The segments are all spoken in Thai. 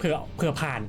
เผื่อเผื่อผ่าน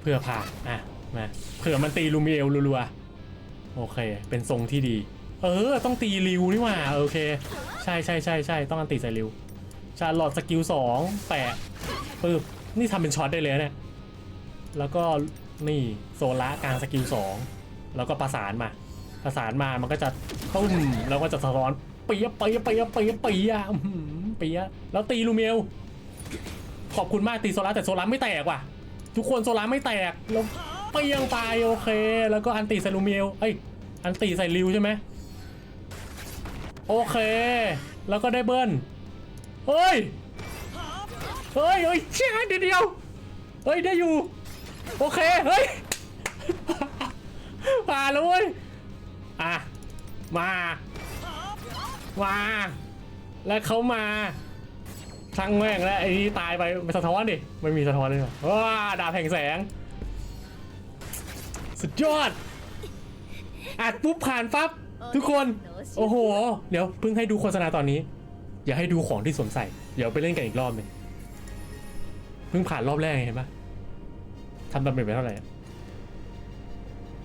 เผื่อผ่านอะมาเผื่อมันตีลูมิเอลรัวๆโอเค เป็นทรงที่ดี เออ ต้องตีริวนี่หว่าโอเค ใช่ใช่ใช่ใช่ต้องอันตีใส่ริวชาร์ลอตสกิลสองแปะปึ๊บนี่ทำเป็นช็อตได้เลยนะเนี่ยแล้วก็นี่โซละกลางสกิลสองแล้วก็ประสานมาประสานมามันก็จะตุ้มแล้วก็จะสะท้อนเปียเปียเปียเปียเปียเปียแล้วตีลูเมล ขอบคุณมากตีโซล่าแต่โซล่าไม่แตกว่ะ ทุกคนโซล่าไม่แตกแล้วเปียงไปโอเค แล้วก็อันตีใส่ลูเมลเอ้ยอันตีใส่ริวใช่ไหมโอเค แล้วก็ได้เบิ้ลเฮ้ยเฮ้ยเฮ้ยเชี่ยเดียวเดียวเฮ้ยได้อยู่ โอเคเฮ้ยผ่านแล้วเว้ยอะมา มา แล้วเขามา ช่างแม่งแล้วไอ้นี่ตายไปไม่สะท้อนดิไม่มีสะท้อนเลยหรอว้าดาบแห่งแสง สุดยอดอัดปุ๊บผ่านปั๊บทุกคน โอ้โห เดี๋ยวเพิ่งให้ดูโฆษณาตอนนี้ อย่าให้ดูของที่สวมใส่ เดี๋ยวไปเล่นกันอีกรอบหนึ่งเพิ่งผ่านรอบแรกเห็นปะทำดาเมจไปเท่าไหร่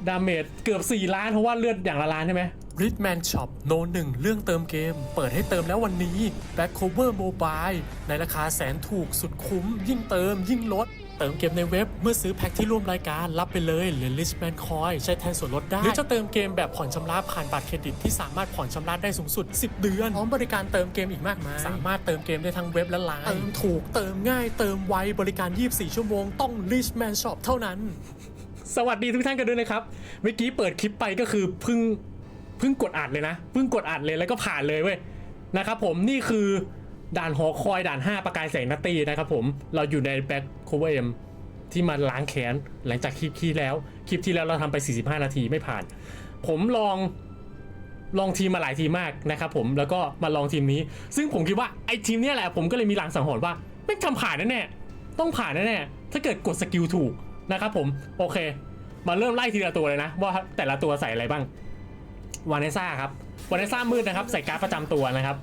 ดาเมจเกือบ 4 ล้านเพราะว่าเลือดอย่างละล้านใช่ไหม r i c h m a n Shop โนหนึ่งเรื่องเติมเกม เปิดให้เติมแล้ววันนี้ Back Cover Mobile ในราคาแสนถูกสุดคุ้ม ยิ่งเติมยิ่งลด เติมเกมในเว็บเมื่อซื้อแพ็คที่ร่วมรายการรับไปเลยเหรียญ Richman Coin ใช้แทนส่วนลดได้ หรือจะเติมเกมแบบผ่อนชำระผ่านบัตรเครดิตที่สามารถผ่อนชำระได้สูงสุด 10 เดือน พร้อมบริการเติมเกมอีกมากมาย สามารถเติมเกมได้ทั้งเว็บและไลน์เติมถูกเติมง่ายเติมไวบริการ 24 ชั่วโมงต้อง Richman Shop เท่านั้น สวัสดีทุกท่านกันด้วยนะครับเมื่อกี้เปิดคลิปไปก็คือเพิ่ง พิ่งกดอัดเลยนะเพิ่งกดอัดเลยแล้วก็ผ่านเลยเว้ยนะครับผมนี่คือด่านหอคอยด่าน 5 ประกายแสงนัตตีนะครับผมเราอยู่ในแบ็คโคเวมที่มาล้างแค้นหลังจากคลิปที่แล้วคลิปที่แล้วเราทำไป 45 นาทีไม่ผ่าน ผมลองลองทีมมาหลายทีมากนะครับผมแล้วก็มาลองทีมนี้ ซึ่งผมคิดว่าไอ้ทีมนี้แหละผมก็เลยมีหลังสังหรณ์ว่าไม่ทำผ่านแน่ๆต้องผ่านแน่ๆถ้าเกิดกดสกิลถูกนะครับผมโอเค มาเริ่มไล่ทีละตัวเลยนะ ว่าแต่ละตัวใส่อะไรบ้าง วาเนซ่าครับวาเนซ่ามืดนะครับ ใส่การ์ดประจำตัวนะครับ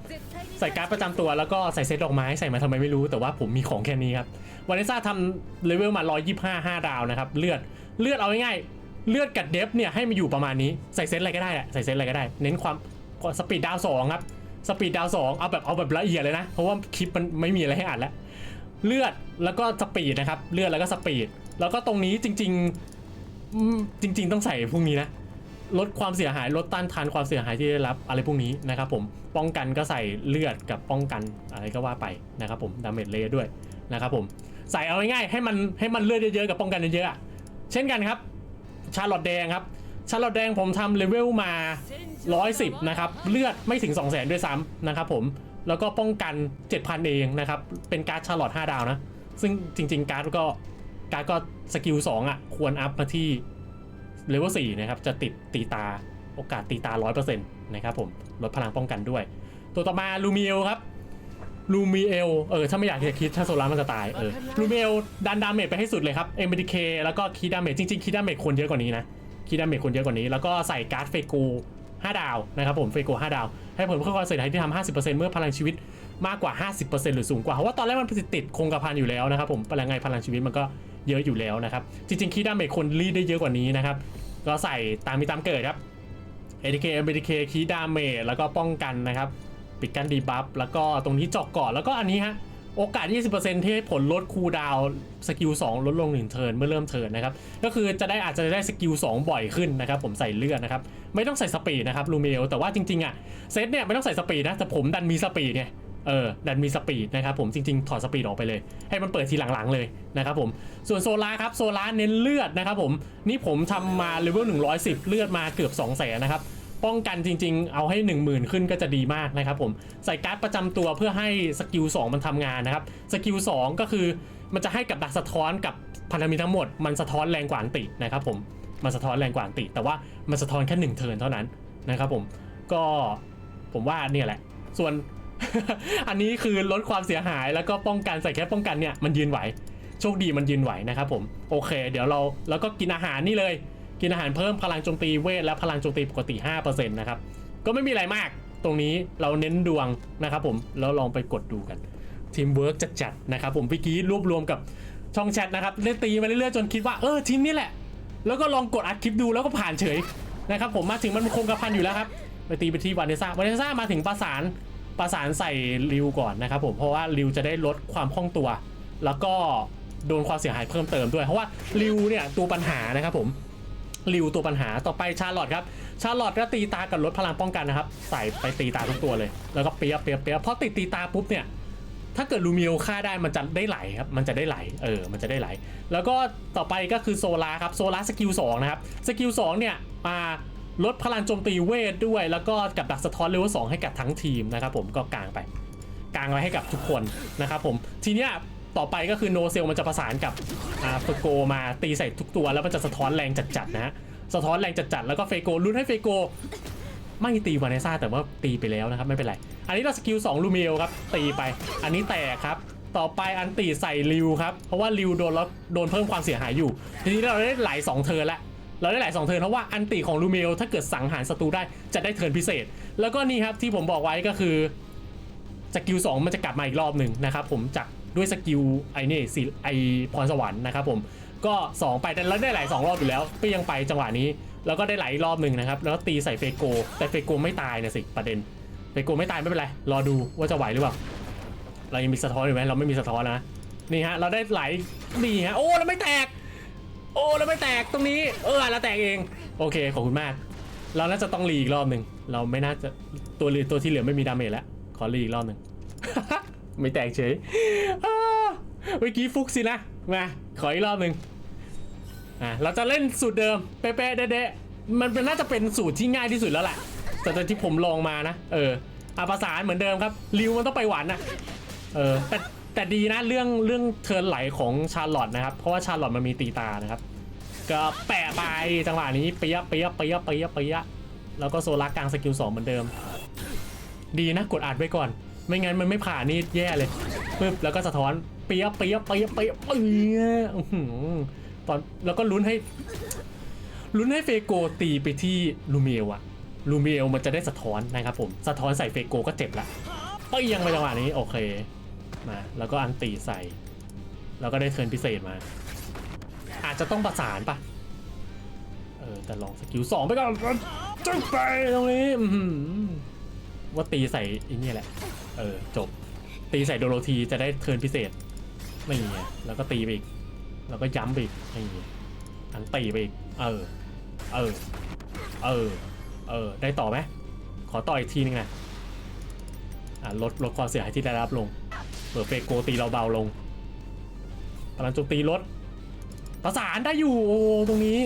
ใส่การ์ดประจำตัวแล้วก็ใส่เซตดอกไม้ใส่มาทำไมไม่รู้แต่ว่าผมมีของแค่นี้ครับวานิซ่าทำเลเวลมา 125 5 ดาวนะครับ เลือดเลือดเอาง่ายๆเลือดกับเดฟเนี่ยให้มาอยู่ประมาณนี้ใส่เซตอะไรก็ได้แหละใส่เซตอะไรก็ได้ เน้นความสปีดดาวสองครับสปีดดาวสองเอาแบบเอาแบบละเอียดเลยนะ เพราะว่าคลิปมันไม่มีอะไรให้อ่านแล้วเลือดแล้วก็สปีดนะครับเลือดแล้วก็สปีดแล้วก็ตรงนี้จริง ๆ จริง ๆ ต้องใส่พวกนี้นะ ลดความเสียหายลดต้านทานความเสียหายที่ได้รับอะไรพวกนี้นะครับผมป้องกันก็ใส่เลือดกับป้องกันอะไรก็ว่าไปนะครับผมดาเมจเลด้วยนะครับผมใส่เอาง่ายๆให้มันให้มันเลือดเยอะๆกับป้องกันเยอะๆเช่นกันครับ ชาลอตแดงครับ ชาลอตแดงผมทำเลเวลมา 110 นะครับ เลือดไม่ถึง 200,000 ด้วยซ้ำนะครับผมแล้วก็ป้องกัน 7,000 เองนะครับ เป็นการ์ดชาลอต5ดาวนะ ซึ่งจริง ๆ การ์ดก็การ์ดก็สกิล2อะ ควรอัพมาที่ เลเวล4นะครับจะติดตีตาโอกาสตีตา 100%นะครับผมลดพลังป้องกันด้วย ตัวต่อมาลูมิเอลครับลูมิเอลเออถ้าไม่อยากจะคิดถ้าโซลาร์มันจะตายเออลูมิเอลดันดาเมจไปให้สุดเลยครับเอ็มดีเคแล้วก็คีดาเมจจริงๆคีดาเมจคนเยอะกว่านี้นะคีดาเมจคนเยอะกว่านี้ แล้วก็ใส่การ์ดเฟกู5ดาวนะครับผมเฟกู5ดาว ให้ผลเพิ่มความเสียหายที่ทำ50%เมื่อพลังชีวิตมากกว่า 50%หรือสูงกว่าเพราะว่าตอนแรกมันติดคงกระพันอยู่แล้วนะครับผมพลังไงพลังชีวิตมันก็ เยอะอยู่แล้วนะครับ จริงๆคีดาเมจคนรีดได้เยอะกว่านี้นะครับ ก็ใส่ตามมีตามเกิดครับ ATK MBTK คีดาเมจแล้วก็ป้องกันนะครับ ปิดกั้นดีบัฟแล้วก็ตรงนี้เจาะเกาะแล้วก็อันนี้ฮะโอกาส 20%ที่ให้ผลลดคูดาวสกิล 2 ลดลง1เทิร์นเมื่อเริ่มเทิร์นนะครับ ก็คือจะได้อาจจะได้สกิล 2 บ่อยขึ้นนะครับ ผมใส่เลือดนะครับ ไม่ต้องใส่สปีดนะครับลูเมลแต่ว่าจริง ๆ อะ เซตเนี่ยไม่ต้องใส่สปีดนะ แต่ผมดันมีสปีดไง เออดันมีสปีดนะครับผมจริงๆ ถอดสปีดออกไปเลย ให้มันเปิดทีหลังๆเลยนะครับผมส่วนโซลาครับโซลาเน้นเลือดนะครับผมนี่ผมทำมาเลเวล110 เลือดมาเกือบ2 0 0 0 0นะครับป้องกันจริงๆ เอาให้ 10,000 ขึ้นก็จะดีมากนะครับผมใส่การ์ดประจำตัวเพื่อให้สกิล2มันทำงานนะครับสกิล2ก็คือมันจะให้กับดักสะท้อนกับพันธมิตรทั้งหมดมันสะท้อนแรงกว่าอันตินะครับผมมันสะท้อนแรงกว่าอันติ แต่ว่ามันสะท้อนแค่หนึ่งเทิร์นเท่านั้นนะครับผมก็ผมว่าเนี่ยแหละ ส่วน อันนี้คือลดความเสียหายแล้วก็ป้องกันใส่แค่ป้องกันเนี่ยมันยืนไหว โชคดีมันยืนไหวนะครับผมโอเค เดี๋ยวเราแล้วก็กินอาหารนี่เลย กินอาหารเพิ่มพลังโจมตีเวทและพลังโจมตีปกติ 5%นะครับก็ไม่มีอะไรมาก ตรงนี้เราเน้นดวงนะครับผมแล้วลองไปกดดูกันทีมเวิร์กจัดๆนะครับผมพี่กี้รวบรวมกับช่องแชทนะครับเล่นตีมาเรื่อยๆจนคิดว่าเออทีมนี้แหละ แล้วก็ลองกดอัดคลิปดูแล้วก็ผ่านเฉยนะครับผมมาถึงมันคงกระพันอยู่แล้วครับไปตีไปที่วานเนซ่าวานเนซ่ามาถึงประสาน ประสานใส่ริวก่อนนะครับผมเพราะว่าริวจะได้ลดความคล่องตัว แล้วก็โดนความเสียหายเพิ่มเติมด้วยเพราะว่าริวเนี่ยตัวปัญหานะครับผมริวตัวปัญหาต่อไปชาร์ลอตครับชาร์ลอตก็ตีตากับลดพลังป้องกันนะครับ ใส่ไปตีตาทุกตัวเลย แล้วก็เปียเปียเปียบพอติดตีตาปุ๊บเนี่ยถ้าเกิดลูมิโอฆ่าได้มันจะได้ไหลครับมันจะได้ไหลเออมันจะได้ไหล แล้วก็ต่อไปก็คือโซลาครับโซลาสกิล2นะครับสกิล2เนี่ยมา ลดพลังโจมตีเวทด้วย แล้วก็กับดักสะท้อนเลเวล2ให้กับทั้งทีมนะครับผมก็กางไปกางไว้ให้กับทุกคนนะครับผมทีเนี้ยต่อไปก็คือโนเซลมันจะประสานกับอาเฟโกมาตีใส่ทุกตัว แล้วมันจะสะท้อนแรงจัดๆนะฮะสะท้อนแรงจัดๆแล้วก็เฟโกลุ้นให้เฟโกไม่ตีวาเนซ่าแต่ว่าตีไปแล้วนะครับไม่เป็นไร อันนี้เราสกิล2ลูเมลครับตีไป อันนี้แตกครับ ต่อไปอันตีใส่ริวครับ เพราะว่าริวโดนแล้วโดนเพิ่มความเสียหายอยู่ ทีนี้เราได้ไหล2เทิร์นละ เราได้หลาย2เทิร์นเพราะว่าอันตีของลูเมลถ้าเกิดสังหารศัตรูได้จะได้เทิร์นพิเศษ แล้วก็นี่ครับที่ผมบอกไว้ก็คือสกิล2มันจะกลับมาอีกรอบหนึ่งนะครับผมจากด้วยสกิลไอ้นี่สิไอพรสวรรค์นะครับผมก็ 2 ไปแต่แล้วได้ไหล2รอบอยู่แล้วเปรี้ยงไปจังหวะนี้ แล้วก็ได้ไหลอีกรอบหนึ่งนะครับ แล้วตีใส่เฟโก แต่เฟโกไม่ตายนะสิประเด็นเฟโกไม่ตายไม่เป็นไร รอดูว่าจะไหวหรือเปล่า เรายังมีสะท้อนอยู่ไหมเราไม่มีสะท้อนนะ นี่ฮะ เราได้ไหลดีฮะ โอ้แล้วไม่แตก โอ้แล้วไม่แตกตรงนี้ เออแล้วแตกเอง โอเคขอบคุณมาก เราน่าจะต้องรีอีกรอบหนึ่งเราไม่น่าจะตัวเหลือตัวที่เหลือไม่มีดาเมจแล้วขอรีอีกรอบหนึ่ง ไม่แตกเฉยเมื่อกี้ฟุกสินะมาขออีกรอบหนึ่งอะเราจะเล่นสูตรเดิมเป๊ะๆเด๊ะๆมันเป็นน่าจะเป็นสูตรที่ง่ายที่สุดแล้วแหละแต่ตอนที่ผมลองมานะ เอออาประสานเหมือนเดิมครับริวมันต้องไปหวานนะเออแต่ แต่ดีนะเรื่องเรื่องเทิร์นไหลของชาร์ลอตนะครับ เพราะว่าชาร์ลอตมันมีตีตานะครับ ก็แปะไปจังหวะนี้เปียะเปียะเปียะเปียะเปียะแล้วก็โซลาร์กลางสกิลสองเหมือนเดิม ดีนะกดอัดไว้ก่อน ไม่งั้นมันไม่ผ่านนี่แย่เลยปึ๊บแล้วก็สะท้อนเปียะเปียะเปียะเปียะเปียะตอนแล้วก็ลุ้นให้ลุ้นให้เฟโกตีไปที่ลูเมียลอะลูเมียลมันจะได้สะท้อนนะครับผมสะท้อนใส่เฟโกก็เจ็บละเปียงไปจังหวะนี้โอเค มา แล้วก็อันตีใส่ แล้วก็ได้เทิร์นพิเศษมา อาจจะต้องประสานปะเออ แต่ลองสกิลสองไปก่อนจุ๊บไปตรงนี้ว่าตีใส่อีนี่แหละ เออ จบ ตีใส่โดโรธีจะได้เทิร์นพิเศษ ไม่มีแล้วก็ตีไปอีก แล้วก็ย้ำไปอีกไม่มีอันตีไปอีก เออ เออ เออ เออ ได้ต่อไหมขอต่ออีกทีนึงนะอะลดลดความเสียหายที่ได้รับลง เปิดเฟโกตีเราเบาลงพลังจมตีลดประสานได้อยู่ตรงนี้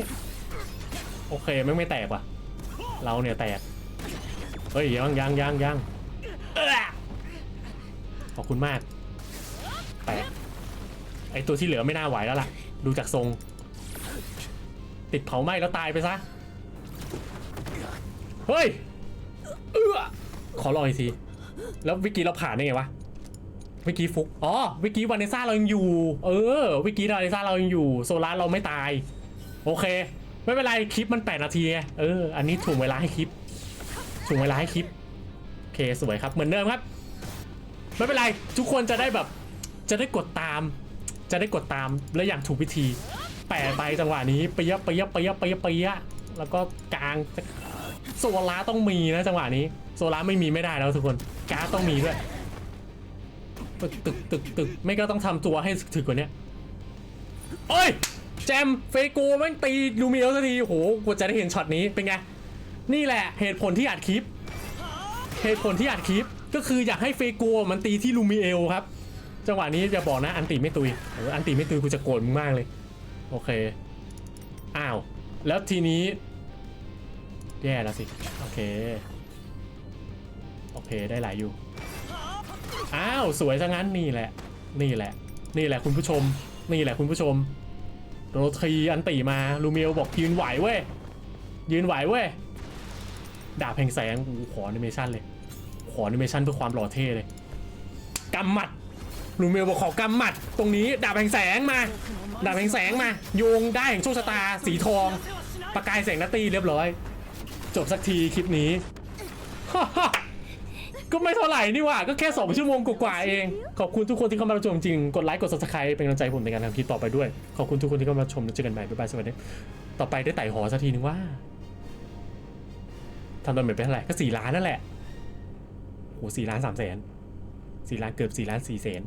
โอเคไม่ไม่แตกว่ะ เราเนี่ยแตก เฮ้ยยังยังยังยังขอบคุณมาก แตก ไอตัวที่เหลือไม่น่าไหวแล้วล่ะ ดูจากทรง ติดเผาไหม้แล้วตายไปซะ เฮ้ย เออขอลออีกที แล้ววิกกี้เราผ่านได้ไงวะ วิกกี้ฟุก อ๋อ วิกกี้วานิซ่าเรายังอยู่ เออ วิกกี้วานิซ่าเรายังอยู่ โซลาร์เราไม่ตาย โอเค ไม่เป็นไร คลิปมัน 8 นาทีไงเออ อันนี้ถ่วงเวลาให้คลิปถ่วงเวลาให้คลิป โอเค สวยครับ เหมือนเดิมครับ ไม่เป็นไร ทุกคนจะได้แบบ จะได้กดตาม จะได้กดตาม และอย่างถูกวิธี แปะไปจังหวะนี้เปียะเปียะเปียะเปียะเปียะแล้วก็กลาง โซลาร์ต้องมีนะจังหวะนี้ โซลาร์ไม่มีไม่ได้แล้วทุกคน การ์ต้องมีด้วย ตึกตึกตึกตึกไม่ก็ต้องทำตัวให้ถึกกว่านี้โอ้ย แจมเฟโกแม่งตีลูมิเอลสักทีโหกว่าจะได้เห็นช็อตนี้เป็นไง นี่แหละเหตุผลที่อัดคลิป เหตุผลที่อัดคลิปก็คืออยากให้เฟโกมันตีที่ลูมิเอลครับ จังหวะนี้จะบอกนะอันติไม่ตุยเอออันติไม่ตุยกูจะโกรธมึงมากเลย โอเค อ้าว แล้วทีนี้ แย่แล้วสิ โอเค โอเคได้หลายอยู่ อ้าวสวยซะงั้นนี่แหละ นี่แหละ นี่แหละคุณผู้ชม นี่แหละคุณผู้ชม โรทีอันตีมาลูเมียวบอกยืนไหวเว้ยยืนไหวเว้ยดาบแห่งแสงกูขออนิเมชันเลย ขออนิเมชันเพื่อความหล่อเท่เลยกำหมัดลูเมียวบอกขอกำหมัด ตรงนี้ดาบแห่งแสงมา ดาบแห่งแสงมา โยงได้แห่งโชคชะตา สีทอง ประกายแสงนาตีเรียบร้อย จบสักทีคลิปนี้ ก็ไม่เท่าไหร่นี่หว่า ก็แค่ 2 ชั่วโมงกว่าๆเอง ขอบคุณทุกคนที่เข้ามารับชมจริง กดไลค์ กด subscribe เป็นกำลังใจผมในการทำคลิปต่อไปด้วย ขอบคุณทุกคนที่เข้ามาชมแล้วเจอกันใหม่ บ๊ายบาย สวัสดี ต่อไปได้ไต่หอสักทีนึงว่าทำตอนเหมือนไปเท่าไหร่ ก็สี่ล้านนั่นแหละโหสี่ล้านสามแสนสี่ล้านเกือบสี่ล้านสี่แสน